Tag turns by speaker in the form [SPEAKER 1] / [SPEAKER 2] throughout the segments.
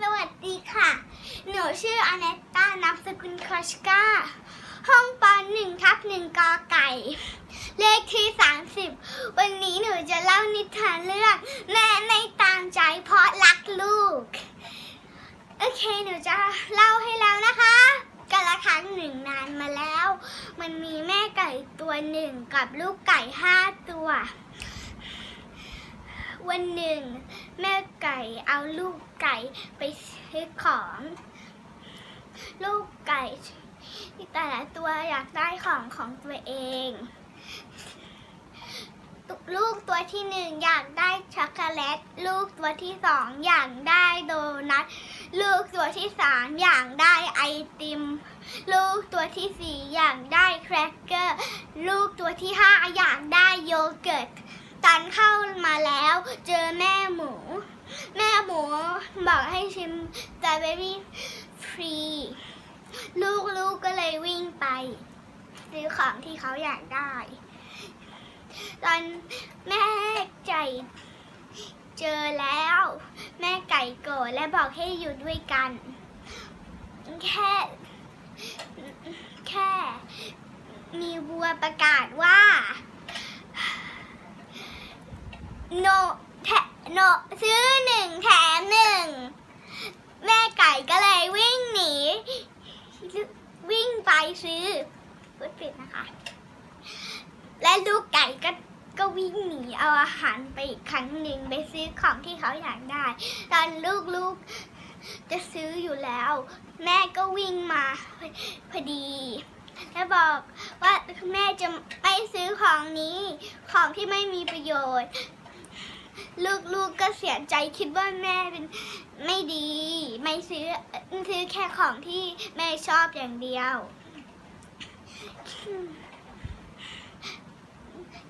[SPEAKER 1] สวัสดีค่ะ หนูชื่ออเนตตานามสกุลคอชกาห้องปหนึ่งทับหนึ่งกอไก่ เลขที่30วันนี้หนูจะเล่านิทานเรื่องแม่ไม่ตามใจเพราะรักลูก โอเคหนูจะเล่าให้แล้วนะคะกาละครั้งหนึ่งนานมาแล้ว มันมีแม่ไก่ตัวหนึ่งกับลูกไก่ห้าตัว วันหนึ่ง แม่ไก่เอาลูกไก่ไปซื้อของ ลูกไก่แต่ละตัวอยากได้ของของตัวเอง ลูกตัวที่หนึ่งอยากได้ช็อกโกแลต ลูกตัวที่สองอยากได้โดนัท ลูกตัวที่สามอยากได้ไอติม ลูกตัวที่สี่อยากได้แครกเกอร์ ลูกตัวที่ห้าอยากได้โยเกิร์ต แล้ว เจอแม่หมู แม่หมูบอกให้ชิมสตรอเบอรี่ฟรี ลูกๆกก็เลยวิ่งไปซื้อของที่เขาอยากได้ ตอนแม่ไก่เจอแล้ว แม่ไก่โกรธและบอกให้อยู่ด้วยกัน แค่แค่มีวัวประกาศว่า โนแถโนซื้อหนึ่งแถมหนึ่งแม่ไก่ก็เลยวิ่งหนี วิ่งไปซื้อพูดผิดนะคะ และลูกไก่ก็ก็วิ่งหนีเอาอาหารไปอีกครั้งหนึ่งไปซื้อของที่เขาอยากได้ ตอนลูกๆจะซื้ออยู่แล้ว แม่ก็วิ่งมาพอดี แล้วบอกว่าแม่จะไม่ซื้อของนี้ ของที่ไม่มีประโยชน์ ลูกๆก็เสียใจคิดว่าแม่เป็นไม่ดี ไม่ซื้อซื้อแค่ของที่แม่ชอบอย่างเดียว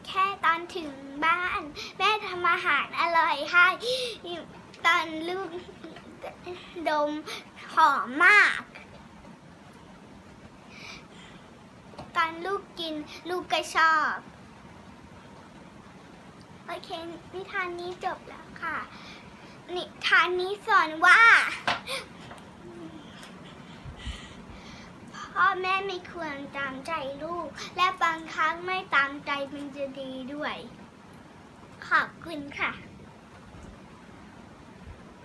[SPEAKER 1] แค่ตอนถึงบ้าน แม่ทำอาหารอร่อยให้ตอนลูกดมหอมมาก ตอนลูกกินลูกก็ชอบ โอเค นิทานนี้จบแล้วค่ะ นิทานนี้สอนว่า พ่อแม่ไม่ควรตามใจลูก และบางครั้งไม่ตามใจมันจะดีด้วย ขอบคุณค่ะ